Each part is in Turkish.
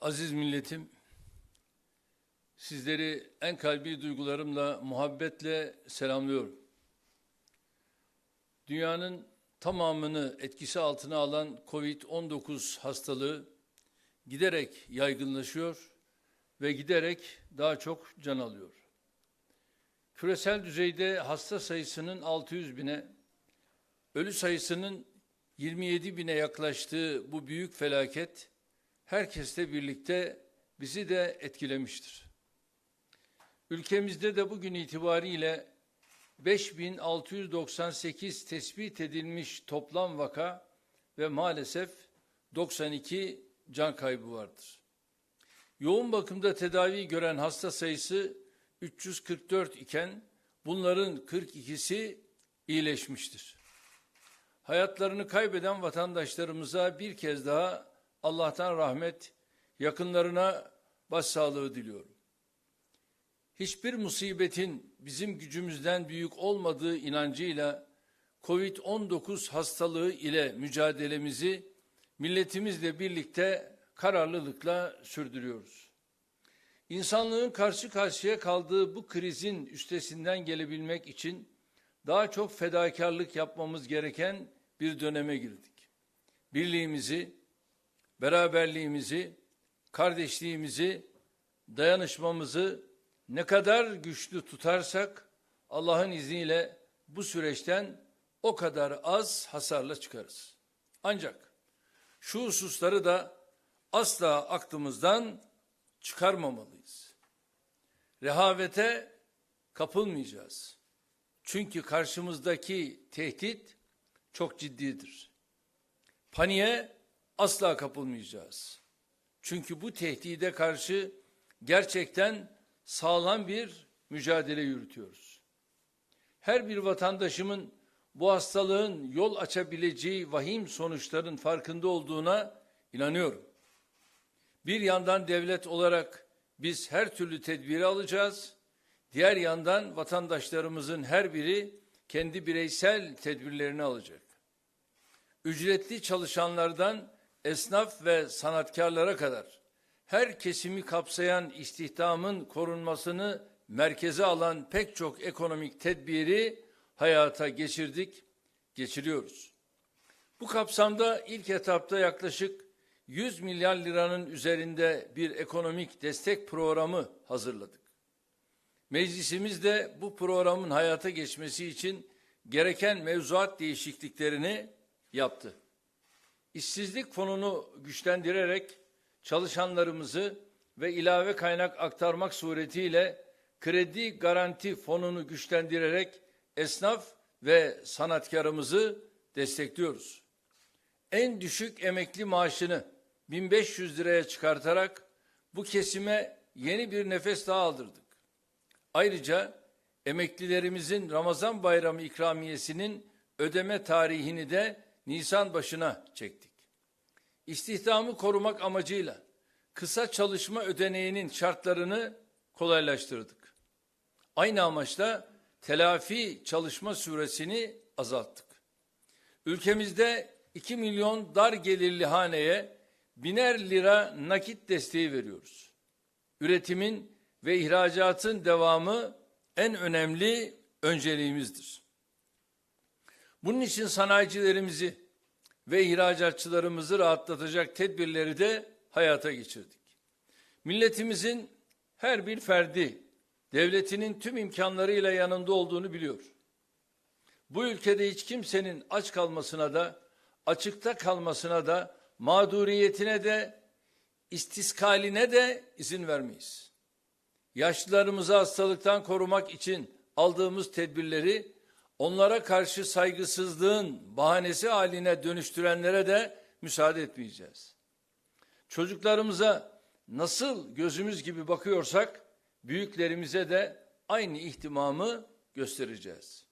Aziz milletim, sizleri en kalbi duygularımla, muhabbetle selamlıyorum. Dünyanın tamamını etkisi altına alan Covid-19 hastalığı giderek yaygınlaşıyor ve giderek daha çok can alıyor. Küresel düzeyde hasta sayısının 600 bine, ölü sayısının 27 bine yaklaştığı bu büyük felaket herkesle birlikte bizi de etkilemiştir. Ülkemizde de bugün itibariyle 5698 tespit edilmiş toplam vaka ve maalesef 92 can kaybı vardır. Yoğun bakımda tedavi gören hasta sayısı 344 iken bunların 42'si iyileşmiştir. Hayatlarını kaybeden vatandaşlarımıza bir kez daha Allah'tan rahmet, yakınlarına başsağlığı diliyorum. Hiçbir musibetin bizim gücümüzden büyük olmadığı inancıyla Covid-19 hastalığı ile mücadelemizi milletimizle birlikte kararlılıkla sürdürüyoruz. İnsanlığın karşı karşıya kaldığı bu krizin üstesinden gelebilmek için daha çok fedakarlık yapmamız gereken bir döneme girdik. Birliğimizi, beraberliğimizi, kardeşliğimizi, dayanışmamızı ne kadar güçlü tutarsak Allah'ın izniyle bu süreçten o kadar az hasarla çıkarız. Ancak şu hususları da asla aklımızdan çıkarmamalıyız. Rehavete kapılmayacağız. Çünkü karşımızdaki tehdit çok ciddidir. Paniğe asla kapılmayacağız. Çünkü bu tehdide karşı gerçekten sağlam bir mücadele yürütüyoruz. Her bir vatandaşımın bu hastalığın yol açabileceği vahim sonuçların farkında olduğuna inanıyorum. Bir yandan devlet olarak biz her türlü tedbiri alacağız. Diğer yandan vatandaşlarımızın her biri kendi bireysel tedbirlerini alacak. Ücretli çalışanlardan esnaf ve sanatkarlara kadar her kesimi kapsayan istihdamın korunmasını merkeze alan pek çok ekonomik tedbiri hayata geçirdik, geçiriyoruz. Bu kapsamda ilk etapta yaklaşık 100 milyar liranın üzerinde bir ekonomik destek programı hazırladık. Meclisimiz de bu programın hayata geçmesi için gereken mevzuat değişikliklerini yaptı. İşsizlik fonunu güçlendirerek çalışanlarımızı ve ilave kaynak aktarmak suretiyle kredi garanti fonunu güçlendirerek esnaf ve sanatkarımızı destekliyoruz. En düşük emekli maaşını 1500 liraya çıkartarak bu kesime yeni bir nefes daha aldırdık. Ayrıca emeklilerimizin Ramazan bayramı ikramiyesinin ödeme tarihini de Nisan başına çektik. İstihdamı korumak amacıyla kısa çalışma ödeneğinin şartlarını kolaylaştırdık. Aynı amaçla telafi çalışma süresini azalttık. Ülkemizde 2 milyon dar gelirli haneye biner lira nakit desteği veriyoruz. Üretimin ve ihracatın devamı en önemli önceliğimizdir. Bunun için sanayicilerimizi ve ihracatçılarımızı rahatlatacak tedbirleri de hayata geçirdik. Milletimizin her bir ferdi devletinin tüm imkanlarıyla yanında olduğunu biliyor. Bu ülkede hiç kimsenin aç kalmasına da, açıkta kalmasına da, mağduriyetine de, istiskaline de izin vermeyiz. Yaşlılarımızı hastalıktan korumak için aldığımız tedbirleri onlara karşı saygısızlığın bahanesi haline dönüştürenlere de müsaade etmeyeceğiz. Çocuklarımıza nasıl gözümüz gibi bakıyorsak büyüklerimize de aynı ihtimamı göstereceğiz.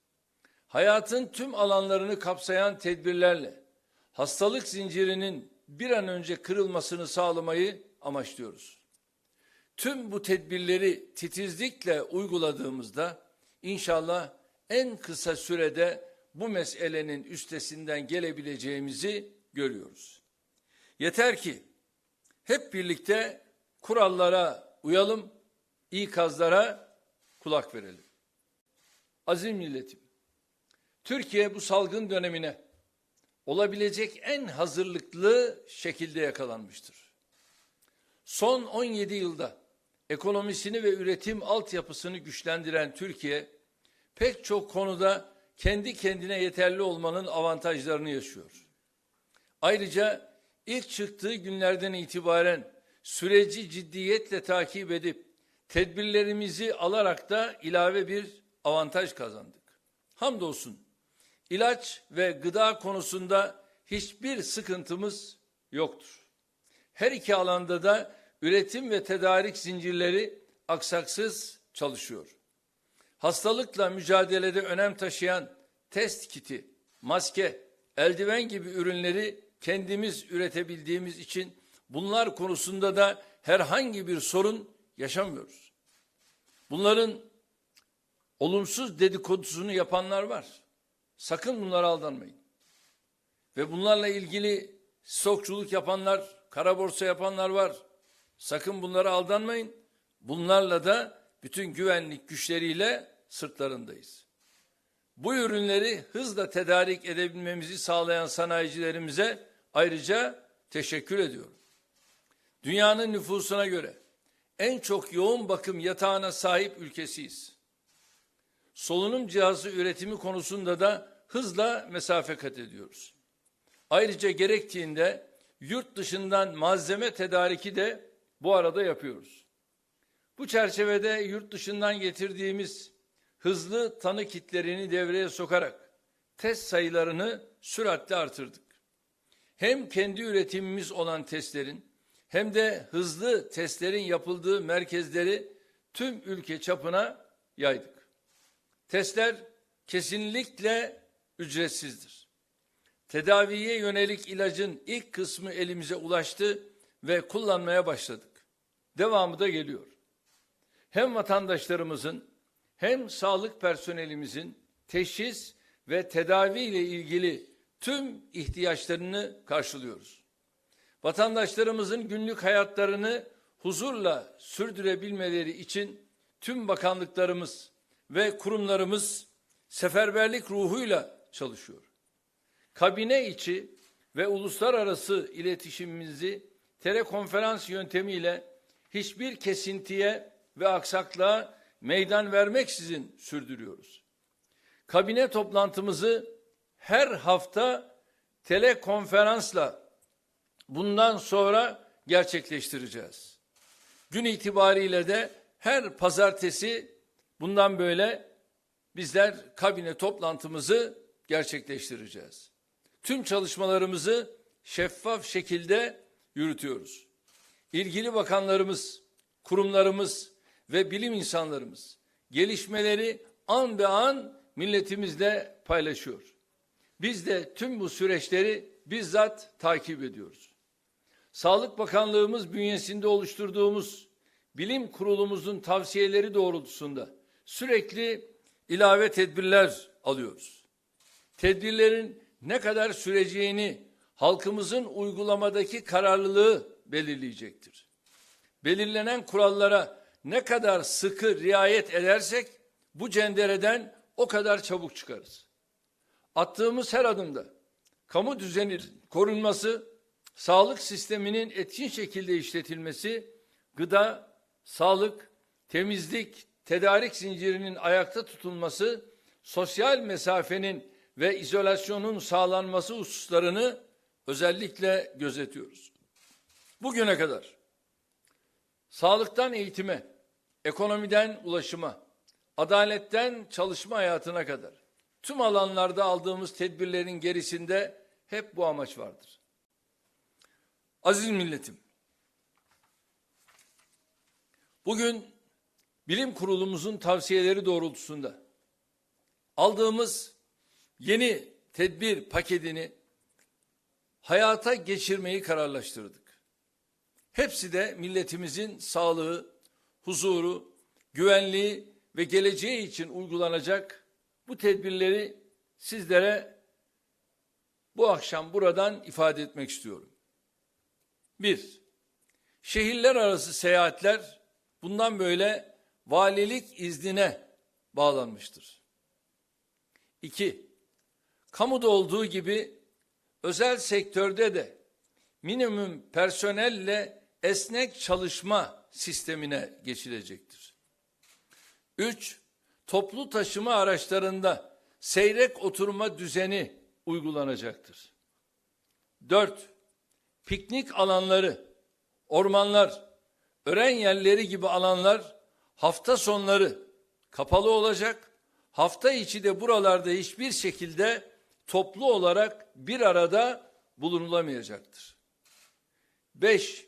Hayatın tüm alanlarını kapsayan tedbirlerle hastalık zincirinin bir an önce kırılmasını sağlamayı amaçlıyoruz. Tüm bu tedbirleri titizlikle uyguladığımızda inşallah en kısa sürede bu meselenin üstesinden gelebileceğimizi görüyoruz. Yeter ki hep birlikte kurallara uyalım, ikazlara kulak verelim. Aziz milletim, Türkiye bu salgın dönemine olabilecek en hazırlıklı şekilde yakalanmıştır. Son 17 yılda ekonomisini ve üretim altyapısını güçlendiren Türkiye pek çok konuda kendi kendine yeterli olmanın avantajlarını yaşıyor. Ayrıca ilk çıktığı günlerden itibaren süreci ciddiyetle takip edip tedbirlerimizi alarak da ilave bir avantaj kazandık. Hamdolsun ilaç ve gıda konusunda hiçbir sıkıntımız yoktur. Her iki alanda da üretim ve tedarik zincirleri aksaksız çalışıyor. Hastalıkla mücadelede önem taşıyan test kiti, maske, eldiven gibi ürünleri kendimiz üretebildiğimiz için bunlar konusunda da herhangi bir sorun yaşamıyoruz. Bunların olumsuz dedikodusunu yapanlar var. Sakın bunlara aldanmayın. Ve bunlarla ilgili stokçuluk yapanlar, kara borsa yapanlar var. Sakın bunlara aldanmayın. Bunlarla da bütün güvenlik güçleriyle sırtlarındayız. Bu ürünleri hızla tedarik edebilmemizi sağlayan sanayicilerimize ayrıca teşekkür ediyorum. Dünyanın nüfusuna göre en çok yoğun bakım yatağına sahip ülkesiyiz. Solunum cihazı üretimi konusunda da hızla mesafe kat ediyoruz. Ayrıca gerektiğinde yurt dışından malzeme tedariki de bu arada yapıyoruz. Bu çerçevede yurt dışından getirdiğimiz hızlı tanı kitlerini devreye sokarak test sayılarını süratle artırdık. Hem kendi üretimimiz olan testlerin hem de hızlı testlerin yapıldığı merkezleri tüm ülke çapına yaydık. Testler kesinlikle ücretsizdir. Tedaviye yönelik ilacın ilk kısmı elimize ulaştı ve kullanmaya başladık. Devamı da geliyor. Hem vatandaşlarımızın hem sağlık personelimizin teşhis ve tedavi ile ilgili tüm ihtiyaçlarını karşılıyoruz. Vatandaşlarımızın günlük hayatlarını huzurla sürdürebilmeleri için tüm bakanlıklarımız ve kurumlarımız seferberlik ruhuyla çalışıyor. Kabine içi ve uluslararası iletişimimizi telekonferans yöntemiyle hiçbir kesintiye ve aksaklığa meydan vermeksizin sürdürüyoruz. Kabine toplantımızı her hafta telekonferansla bundan sonra gerçekleştireceğiz. Gün itibariyle de her pazartesi bundan böyle bizler kabine toplantımızı gerçekleştireceğiz. Tüm çalışmalarımızı şeffaf şekilde yürütüyoruz. İlgili bakanlarımız, kurumlarımız ve bilim insanlarımız gelişmeleri an be an milletimizle paylaşıyor. Biz de tüm bu süreçleri bizzat takip ediyoruz. Sağlık Bakanlığımız bünyesinde oluşturduğumuz bilim kurulumuzun tavsiyeleri doğrultusunda sürekli ilave tedbirler alıyoruz. Tedbirlerin ne kadar süreceğini halkımızın uygulamadaki kararlılığı belirleyecektir. Belirlenen kurallara ne kadar sıkı riayet edersek bu cendereden o kadar çabuk çıkarız. Attığımız her adımda kamu düzeni korunması, sağlık sisteminin etkin şekilde işletilmesi, gıda, sağlık, temizlik, tedarik zincirinin ayakta tutulması, sosyal mesafenin ve izolasyonun sağlanması hususlarını özellikle gözetiyoruz. Bugüne kadar sağlıktan eğitime, ekonomiden ulaşıma, adaletten çalışma hayatına kadar tüm alanlarda aldığımız tedbirlerin gerisinde hep bu amaç vardır. Aziz milletim, bugün bilim kurulumuzun tavsiyeleri doğrultusunda aldığımız yeni tedbir paketini hayata geçirmeyi kararlaştırdık. Hepsi de milletimizin sağlığı, huzuru, güvenliği ve geleceği için uygulanacak bu tedbirleri sizlere bu akşam buradan ifade etmek istiyorum. Bir, Şehirler arası seyahatler bundan böyle valilik iznine bağlanmıştır. 2. Kamuda olduğu gibi özel sektörde de minimum personelle esnek çalışma sistemine geçilecektir. 3. Toplu taşıma araçlarında seyrek oturma düzeni uygulanacaktır. 4. Piknik alanları, ormanlar, öğren yerleri gibi alanlar hafta sonları kapalı olacak. Hafta içi de buralarda hiçbir şekilde toplu olarak bir arada bulunulamayacaktır. 5.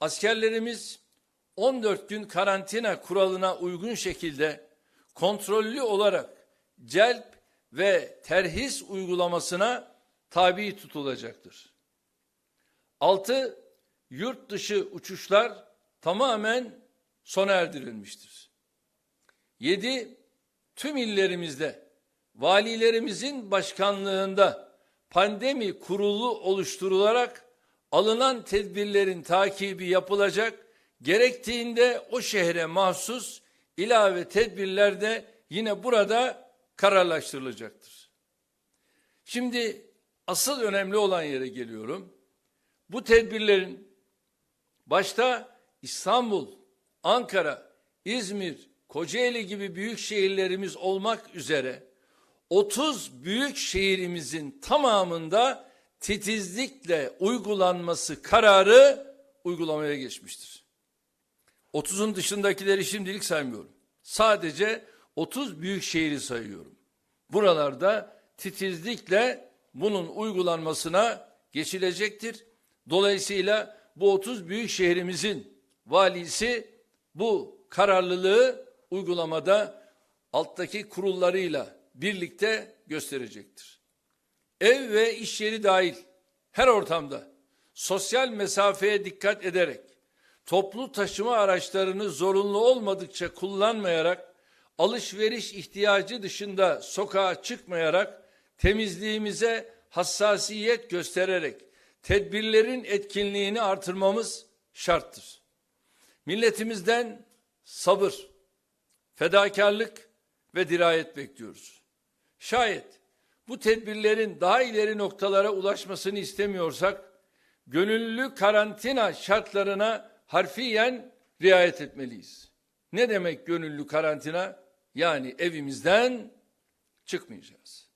Askerlerimiz 14 gün karantina kuralına uygun şekilde kontrollü olarak celp ve terhis uygulamasına tabi tutulacaktır. 6. Yurt dışı uçuşlar tamamen sona erdirilmiştir. 7. Tüm illerimizde valilerimizin başkanlığında pandemi kurulu oluşturularak alınan tedbirlerin takibi yapılacak, gerektiğinde o şehre mahsus ilave tedbirler de yine burada kararlaştırılacaktır. Şimdi asıl önemli olan yere geliyorum. Bu tedbirlerin başta İstanbul, Ankara, İzmir, Kocaeli gibi büyük şehirlerimiz olmak üzere 30 büyük şehrimizin tamamında titizlikle uygulanması kararı uygulamaya geçmiştir. 30'un dışındakileri şimdilik saymıyorum. Sadece 30 büyük şehri sayıyorum. Buralarda titizlikle bunun uygulanmasına geçilecektir. Dolayısıyla bu 30 büyük şehrimizin valisi bu kararlılığı uygulamada alttaki kurullarıyla birlikte gösterecektir. Ev ve iş yeri dahil her ortamda sosyal mesafeye dikkat ederek toplu taşıma araçlarını zorunlu olmadıkça kullanmayarak alışveriş ihtiyacı dışında sokağa çıkmayarak temizliğimize hassasiyet göstererek tedbirlerin etkinliğini artırmamız şarttır. Milletimizden sabır, fedakarlık ve dirayet bekliyoruz. Şayet bu tedbirlerin daha ileri noktalara ulaşmasını istemiyorsak, gönüllü karantina şartlarına harfiyen riayet etmeliyiz. Ne demek gönüllü karantina? Yani evimizden çıkmayacağız.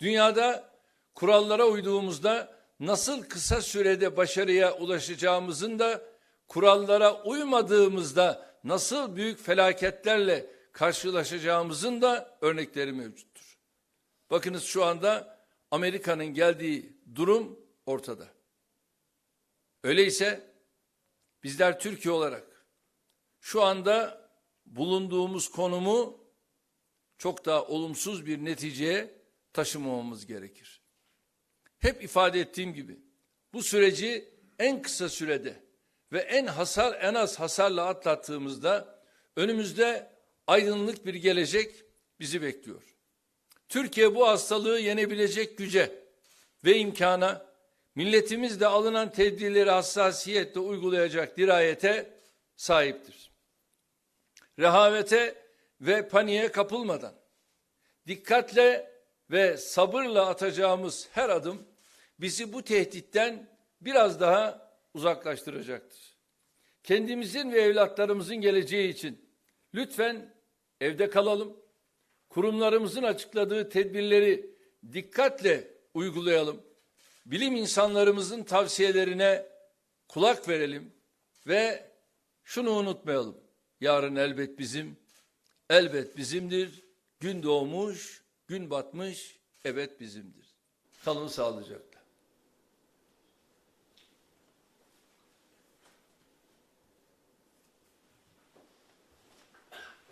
Dünyada kurallara uyduğumuzda nasıl kısa sürede başarıya ulaşacağımızın da kurallara uymadığımızda nasıl büyük felaketlerle karşılaşacağımızın da örnekleri mevcuttur. Bakınız şu anda Amerika'nın geldiği durum ortada. Öyleyse bizler Türkiye olarak şu anda bulunduğumuz konumu çok daha olumsuz bir neticeye taşımamamız gerekir. Hep ifade ettiğim gibi bu süreci en kısa sürede ve en hasar en az hasarla atlattığımızda önümüzde aydınlık bir gelecek bizi bekliyor. Türkiye bu hastalığı yenebilecek güce ve imkana milletimiz de alınan tedbirleri hassasiyetle uygulayacak dirayete sahiptir. Rehavete ve paniğe kapılmadan dikkatle ve sabırla atacağımız her adım bizi bu tehditten biraz daha uzaklaştıracaktır. Kendimizin ve evlatlarımızın geleceği için lütfen evde kalalım. Kurumlarımızın açıkladığı tedbirleri dikkatle uygulayalım. Bilim insanlarımızın tavsiyelerine kulak verelim ve şunu unutmayalım. Yarın elbet bizim, elbet bizimdir. Gün doğmuş, gün batmış, evet bizimdir. Kalın sağlıcakla.